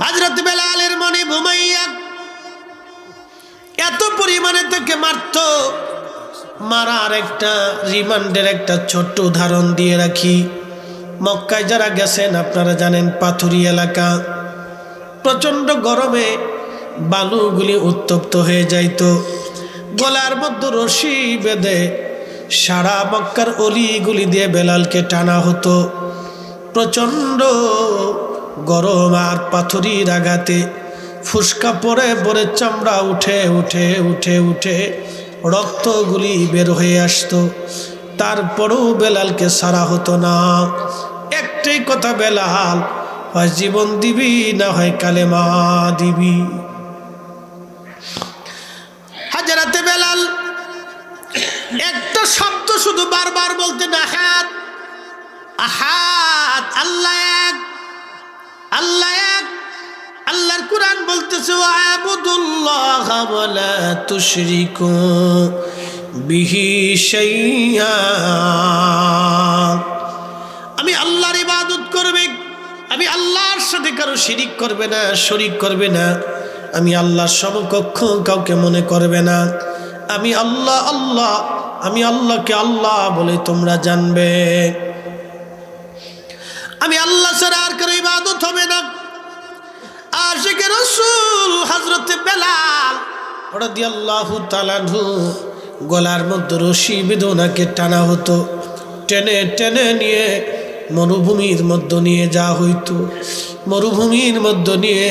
হাজরত বেলালের মনে ঘুমাইয়া এত পরিমাণে তাকে মারত, মারার একটা, রিমান্ডের একটা ছোট্ট উদাহরণ দিয়ে রাখি। মক্কায় যারা গেছেন, আপনারা জানেন পাথুরি এলাকা। প্রচণ্ড গরমে বালুগুলি উত্তপ্ত হয়ে যাইত। গলার মধ্যে রশি বেঁধে সারা মক্কার অলিগুলি দিয়ে বেলালকে টানা হতো। প্রচণ্ড গরম আর পাথরির আঘাতে। ফুসকা পরে পরে চামড়া উঠে উঠে উঠে উঠে রক্তগুলি বের হয়ে আসতো। তারপরেও বেলালকে সারা হতো না। একটাই কথা, বেলাল, হয় জীবন দিবি না হয় কালেমা দিবি। হাজারাতে বেলাল, একটা শব্দ শুধু বারবার বলতে না, হাত, আহাত, আল্লাহ বলতেছে আমি আল্লাহর ইবাদত করবে, আমি আল্লাহর সাথে কারও শিরিক করবে না, শরিক করবে না। আমি আল্লাহর সমকক্ষ, কাউকে মনে করবে না। আমি আল্লাহ আল্লাহ, আমি আল্লাহকে আল্লাহ বলে তোমরা জানবে। আমি আল্লাহ ছাড়া আর কারও ইবাদত হবে না। আর রসুল হজরতে বেলাল ওরা দিয়ে আল্লাহ তালানহু গলার মধ্যে রশি বেদনাকে টানা হতো। টেনে টেনে নিয়ে মরুভূমির মধ্য নিয়ে যা হইতো। মরুভূমির মধ্য নিয়ে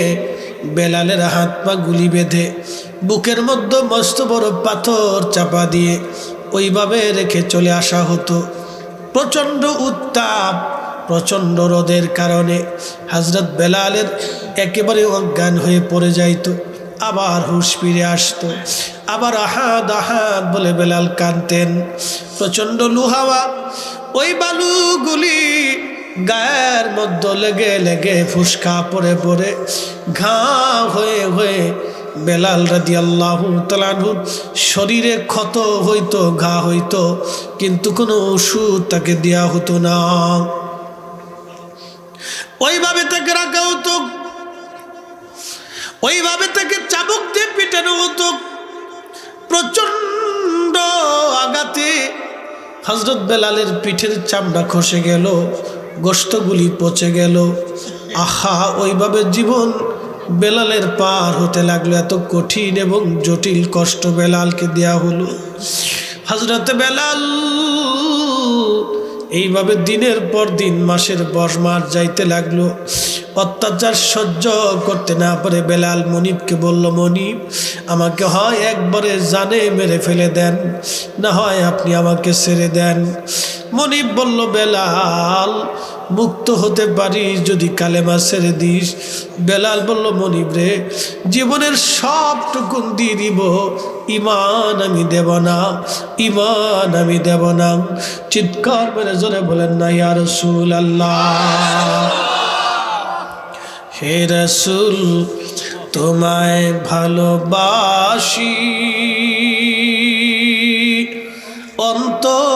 বেলালের হাত পা গুলি বেঁধে বুকের মধ্যে মস্ত বড় পাথর চাপা দিয়ে ওইভাবে রেখে চলে আসা হতো। প্রচণ্ড উত্তাপ প্রচণ্ড রোদের কারণে হজরত বেলালের একেবারে অজ্ঞান হয়ে পড়ে যাইত। আবার হুশ ফিরে আসতো। আবার আহাদ আহাদ বলে বেলাল কানতেন প্রচণ্ড লুহাওয়া ওই বালুগুলি গায়ের মধ্যে লেগে লেগে ফুসকা পড়ে পড়ে ঘা হয়ে হয়ে বেলাল রাদি আল্লাহ তালানহুর শরীরে ক্ষত হইতো, ঘা হইতো, কিন্তু কোনো ওষুধ তাকে দেওয়া হতো না। ওইভাবে তাকে রাখা হতো ওইভাবে তাকে চাবুক দিয়ে পিটানো হতো প্রচণ্ড আঘাতে হজরত বেলালের পিঠের চামড়া খসে গেল গোস্তগুলি পচে গেল। আহা, ওইভাবে জীবন বেলালের পার হতে লাগল, এত কঠিন এবং জটিল কষ্ট বেলালকে দেয়া হলো। হজরত বেলাল এইভাবে দিনের পর দিন, মাসের বস মাস যাইতে লাগল। অত্যাচার সহ্য করতে না পারে বেলাল মনিবকে বলল, মনিব, আমাকে হয় একবারে জানে মেরে ফেলে দেন। না হয় আপনি আমাকে ছেড়ে দেন। মনিব বলল, বেলাল, মুক্ত হতে পারি যদি কালেমা ছেড়ে দিস। বেলাল বলল, মনিব রে, জীবনের সবটুকুন দিয়ে দিব। ইমান আমি দেব না, ইমান আমি দেব না। চিৎকার মেরে জোরে বলেন না, ইয়া রসুল আল্লাহ হে রসুল, তোমায় ভালোবাসি। অন্তরে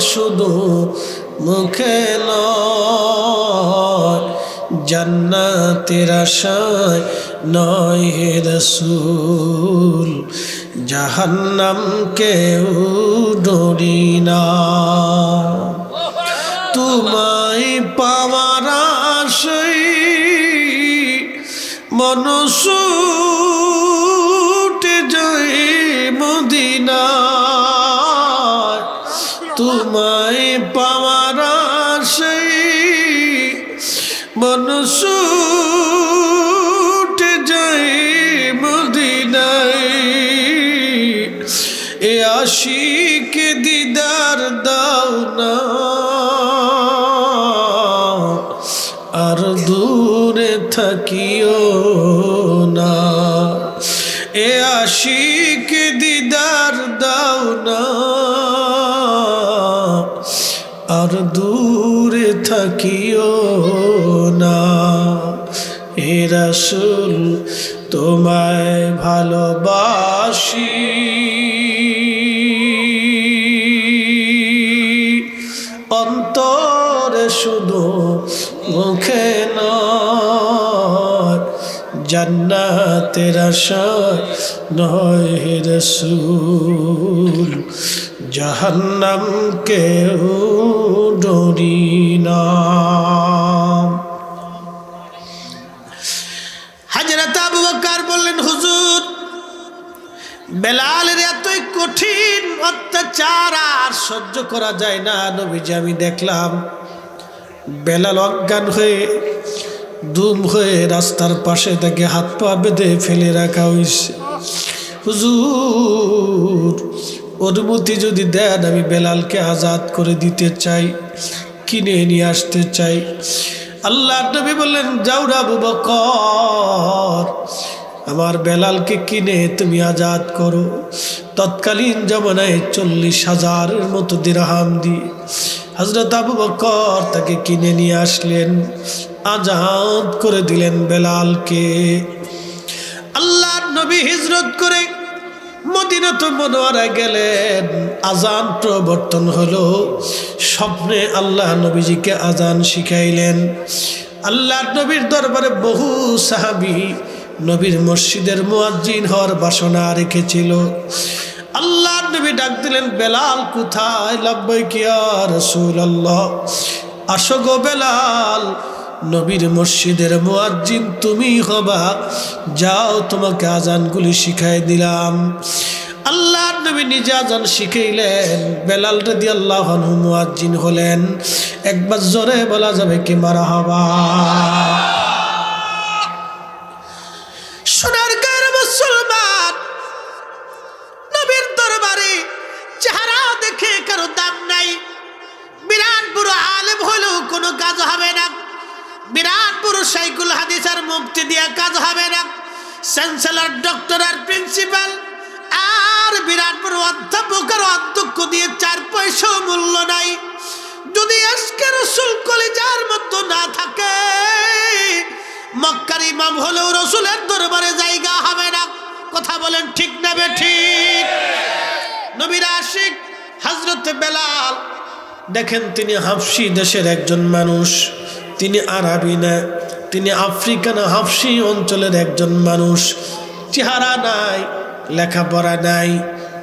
শুধু মুখে নয়, জান্নাতের আশায় নয় হে রসুল জাহান্নাম কেউ ডরি না। তোমায় পাওয়ার আশাই মনসুটে আশিকে দিদার দাও না। আর দূরে থাকিও না। এ আশিক দিদার দাও না। আর দূরে থাকিও না। হে রসুল, তোমায় ভালোবাসি। জান্নাতের আশা নয় হে রসুল, জাহান্নাম কেউ ডরি না। হাজরত আবু বকর বললেন, হুজুর, বেলালের এতই কঠিন অত্যাচার আর সহ্য করা যায় না। নবীজি, আমি দেখলাম বেলাল অজ্ঞান হয়ে দুম হয়ে রাস্তার পাশে তাকে হাত পা বেঁধে ফেলে রাখা হয়েছে হুজুর, অনুমতি যদি দেন, আমি বেলালকে আজাদ করে দিতে চাই, কিনে নিয়ে আসতে চাই। আল্লাহ নবী বললেন, যাও আবু বকর, আমার বেলালকে কিনে তুমি আজাদ করো। তৎকালীন জমানায় চল্লিশ হাজারের মতো দিরহাম দিয়ে হজরত আবু বকর তাকে কিনে নিয়ে আসলেন। আজাদ করে দিলেন বেলালকে। আল্লাহ নবী হিজরত করে মদিনাত মনোয়ারা গেলেন। আজান প্রবর্তন হলো। স্বপ্নে আল্লাহ নবীজিকে আজান শিখাইলেন। আল্লাহ নবীর দরবারে বহু সাহাবি নবীর মসজিদের মুয়াজ্জিন হওয়ার বাসনা রেখেছিল। আল্লাহ নবী ডাক দিলেন, বেলাল, কোথায়? লাব্বাই কিয়া রসুল আল্লাহ আসো গো বেলাল। নবীর মসজিদের মোয়াজ্জিন তুমি হবা। যাও, তোমাকে আজানগুলি শিখাই দিলাম। আল্লাহ নবী নিজে আজান শিখাইলেন। বেলাল রেদি আল্লাহ মুয়াজ্জিন হলেন। একবার জোরে বলা যাবে কি মারা হবা। সাইকুল মুক্তি দিয়া কাজ হবে না। চ্যান্সেলর ডক্টর আর প্রিন্সিপাল আর বিরাট বড় অধ্যাপক অধ্যক্ষ দিয়ে চার পয়সাও মূল্য নাই। যদি আজকে রসুল কলিজার মতো না থাকে, মক্কার ইমাম হলেও রসুলের দরবারে জায়গা হবে না। কথা বলেন ঠিক না বে ঠিক? নবীর আশিক হজরত বেলাল, দেখেন তিনি হাফসি দেশের একজন মানুষ, তিনি আরবি না তিনি আফ্রিকান হাফসি অঞ্চলের একজন মানুষ। চেহারা নাই, লেখাপড়া নাই,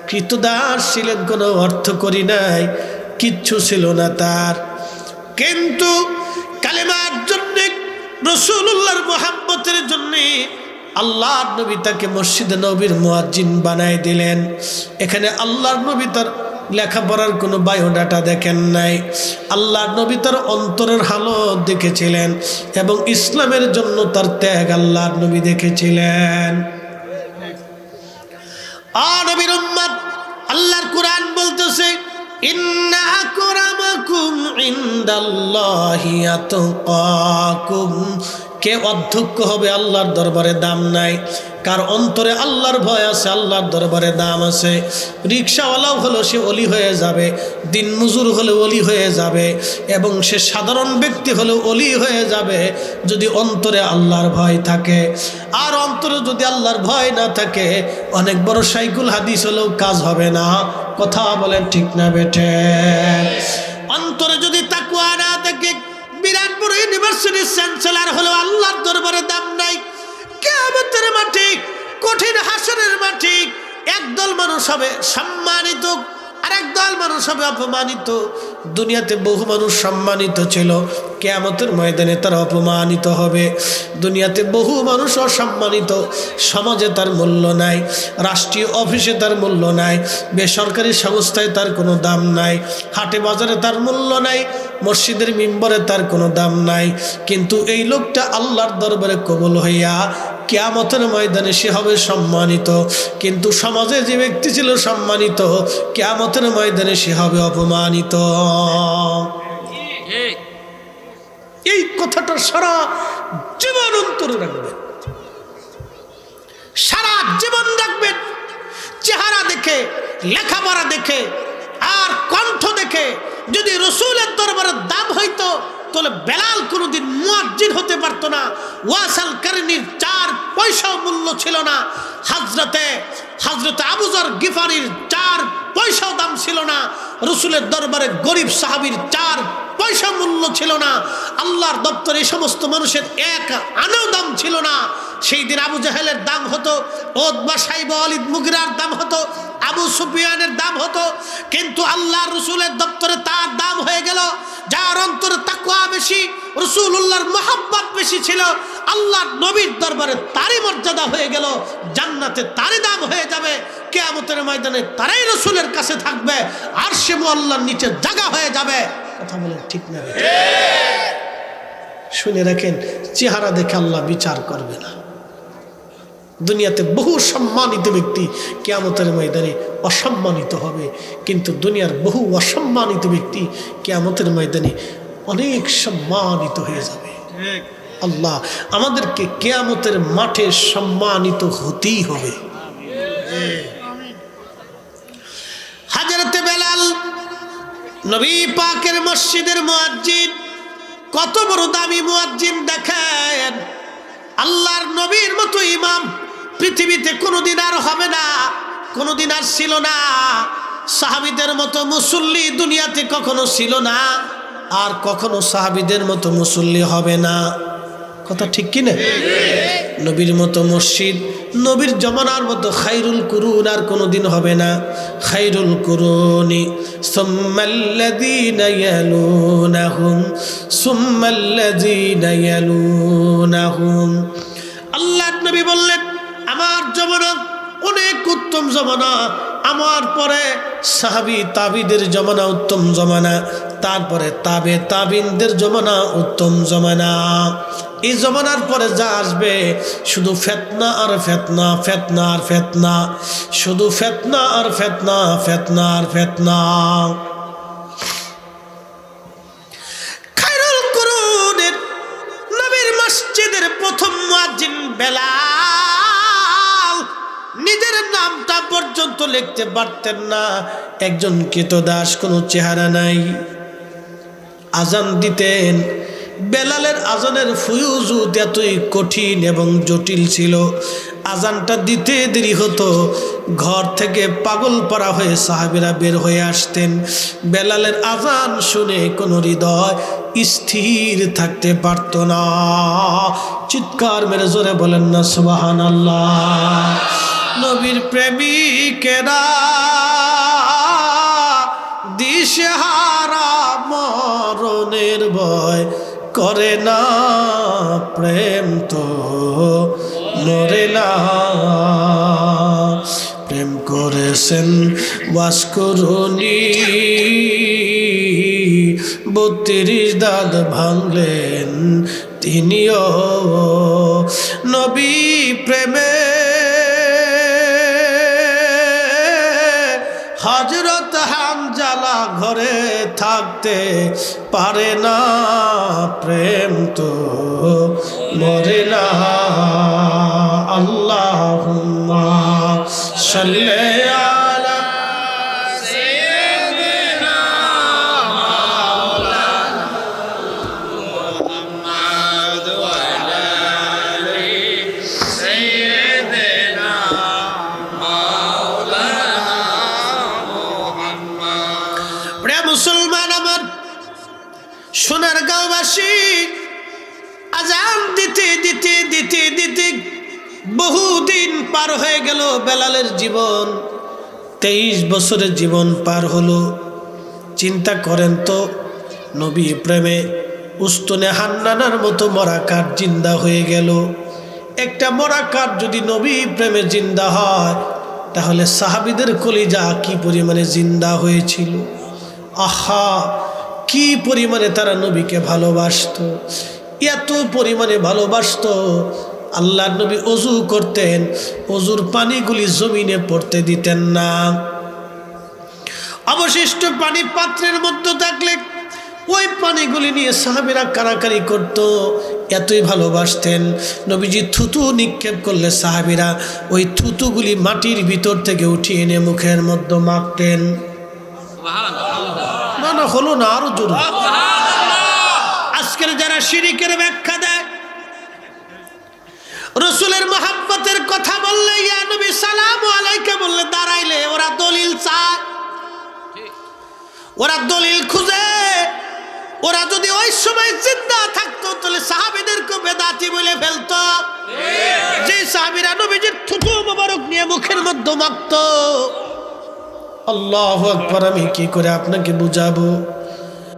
কৃতদাস ছিলেন, কোনো অর্থ করি নাই, কিচ্ছু ছিল না তার। কিন্তু কালেমার জন্যে রসুল্লাহর মোহাম্মতের জন্যে আল্লাহর নবী তাকে মসজিদে নবীর মোয়াজ্জিন বানায় দিলেন। এখানে আল্লাহর নবী তার লেখাপড়ার কোনো বায়োডাটা দেখেন নাই। আল্লাহ নবী তার অন্তরের হালত দেখেছিলেন এবং ইসলামের জন্য তার ত্যাগ আল্লাহর নবী দেখেছিলেন। নবীর উম্মত, আল্লাহর কোরআন বলতেছে কে অধ্যক্ষ হবে আল্লাহর দরবারে দাম নাই। কার অন্তরে আল্লাহর ভয় আছে, আল্লাহর দরবারে দাম আছে। রিক্সাওয়ালাও হলো সে অলি হয়ে যাবে, দিন মজুর হলে অলি হয়ে যাবে, এবং সে সাধারণ ব্যক্তি হলে অলি হয়ে যাবে যদি অন্তরে আল্লাহর ভয় থাকে। আর অন্তরে যদি আল্লাহর ভয় না থাকে, অনেক বড় সাইকুল হাদিস হলেও কাজ হবে না। কথা বলেন ঠিক না বেঠে। অন্তরে যদি তাকুয়া না থাকে বিরাটপুর ইউনিভার্সিটির চ্যান্সেলার হলো আল্লাহর দরবারে দাম মাটি, কঠিন হাসনের মাটি। একদল মানুষ হবে সম্মানিত আর একদল মানুষ হবে অপমানিত। দুনিয়াতে বহু মানুষ সম্মানিত ছিল, কেয়ামতের ময়দানে তারা অপমানিত হবে। দুনিয়াতে বহু মানুষ অসম্মানিত, সমাজে তার মূল্য নাই, রাষ্ট্রীয় অফিসে তার মূল্য নাই, বেসরকারি সংস্থায় তার কোনো দাম নাই, হাটে বাজারে তার মূল্য নাই, মসজিদের মিম্বরে তার কোনো দাম নাই। কিন্তু এই লোকটা আল্লাহর দরবারে কবল হইয়া কেয়ামতের ময়দানে সে হবে সম্মানিত। কিন্তু সমাজে যে ব্যক্তি ছিল সম্মানিত কেয়ামতের ময়দানে সে হবে অপমানিত। এই। কথাটা সারা জীবন অন্তরে রাখবেন। সারা জীবন রাখবেন। চেহারা দেখে লেখাপড়া দেখে আর কণ্ঠ দেখে যদি রসুলের দরবারের দাম হইতো তাহলে বেলাল কোনোদিন মুয়াজ্জিন হতে পারত না। ওয়াসাল কারিনির চার পয়সা মূল্য ছিল না। হাজরতে হাজরতে আবুজার গিফারির চার পয়সাও দাম ছিল না। রসুলের দরবারে গরিব সাহাবির চার পয়সা মূল্য ছিল না, আল্লাহর দপ্তরে সমস্ত মানুষের এক আনাও দাম ছিল না। সেই দিন আবু জাহেলের দাম হতো ওদবা সাইব অলিদ মুগিরার দাম হতো, আবু সুফিয়ানের দাম হতো, কিন্তু আল্লাহ রসুলের দপ্তরে তার দাম হয়ে গেল। যার অন্তরে তাকুয়া বেশি রসুল উল্লাহর মোহাব্বত বেশি ছিল আল্লাহ নবীর দরবারে তারই মর্যাদা হয়ে গেল, জান্নাতে তারই দাম হয়ে যাবে। কেয়ামতের ময়দানে তারাই রসুলের কাছে থাকবে, আর সে আল্লাহর নিচে জায়গা হয়ে যাবে। কথা বলেন ঠিক না। শুনে রাখেন, চেহারা দেখে আল্লাহ বিচার করবে না। দুনিয়াতে বহু সম্মানিত ব্যক্তি কেয়ামতের ময়দানে অসম্মানিত হবে, কিন্তু দুনিয়ার বহু অসম্মানিত ব্যক্তি কেয়ামতের ময়দানে অনেক সম্মানিত হয়ে যাবে। আল্লাহ আমাদেরকে কেয়ামতের মাঠে সম্মানিত হতেই হবে হাজারতে বেলাল নবী পাকের মসজিদের মুয়াজ্জিন কত বড় দামি মুয়াজ্জিন দেখেন। আল্লাহর নবীর মতো ইমাম পৃথিবীতে কোনোদিন আর হবে না, কোনোদিন আর ছিল না। সাহাবিদের মতো মুসল্লি দুনিয়াতে কখনো ছিল না, আর কখনো সাহাবিদের মতো মুসল্লি হবে না। কথা ঠিক কিনা? নবীর মতো মসজিদ, নবীর জমানার মতো খাইরুল কুরুন আর কোনোদিন হবে না। খাইরুল কুরুনি, সুম্মাল্লাযীনা ইয়ালুনাহুম আল্লাহ নবী বললেন, আমার জমানা অনেক উত্তম জমানা, আমার পরে সাহাবি তাবিদের জমানা উত্তম জমানা, তারপরে তাবে তাবিনদের জমানা উত্তম জমানা। এই জমানার পরে যা আসবে, শুধু ফেতনা আর ফেতনা ফেতনা আর ফেতনা, শুধু ফেতনা আর ফেতনা ফেতনা আর ফেতনা। মসজিদের প্রথম নিজের নামটা পর্যন্ত লিখতে পারতেন না। একজন দাস কোনো চেহারা নাই। আজান দিতেন। বেলালের আজানের ফুয়ুজুদ এতই কঠিন এবং জটিল ছিল। আজানটা দিতে দেরি হতো। ঘর থেকে পাগল পড়া হয়ে সাহাবিরা বের হয়ে আসতেন। বেলালের আজান শুনে কোনো হৃদয় স্থির থাকতে পারত না। চিৎকার মেরে জোরে বলেন না সুবাহান আল্লাহ নবীর প্রেমিকেরা দিশেহারা মরণের ভয় করে না প্রেম তো মরে না। প্রেম করেছেন বাস করুনি বত্রিশ দাঁত ভাঙলেন তিনিও। নবী প্রেমে হজরত হামজালা ঘরে থাকতে পারে না প্রেম তো মরে না। আল্লাহ সাল্লে বহুদিন পার হয়ে গেল বেলালের জীবন। তেইশ বছরের জীবন পার হলো। চিন্তা করেন তো, নবী প্রেমে উস্তনে হান্নানার মতো মরা কাঠ জিন্দা হয়ে গেল। একটা মরা কাঠ যদি নবী প্রেমে জিন্দা হয়, তাহলে সাহাবিদের কলিজা কি পরিমাণে জিন্দা হয়েছিল? আহা, কি পরিমাণে তারা নবীকে ভালোবাসতো? এত পরিমাণে ভালোবাসতো আল্লাহ নবী অজু করতেন অজুর পানিগুলি জমিনে পড়তে দিতেন না। অবশিষ্ট পানি পাত্রের মধ্যে থাকলে ওই পানিগুলি নিয়ে সাহাবিরা কারাকারি করত এতই ভালোবাসতেন। নবীজি থুতু নিক্ষেপ করলে সাহাবিরা ওই থুতুগুলি মাটির ভিতর থেকে উঠিয়ে এনে মুখের মধ্যে মাখতেন। না না হলো না আরও জোর। আজকের যারা শিরিকের ব্যাখ্যা নবী সালাম আলাইকে বললে দাঁড়াইলে, ওরা দলিল চায়। ওরা দলিল খুঁজে। ওরা যদি ওই সময় জিন্দা থাকতো, তাহলে সাহাবিদেরকে বেদাতি বলে ফেলতো। সাহাবিরা নবীজির থুতু মোবারক নিয়ে মুখের মধ্যে মাখত। আল্লাহ আকবার, আমি কি করে আপনাকে বুঝাবো?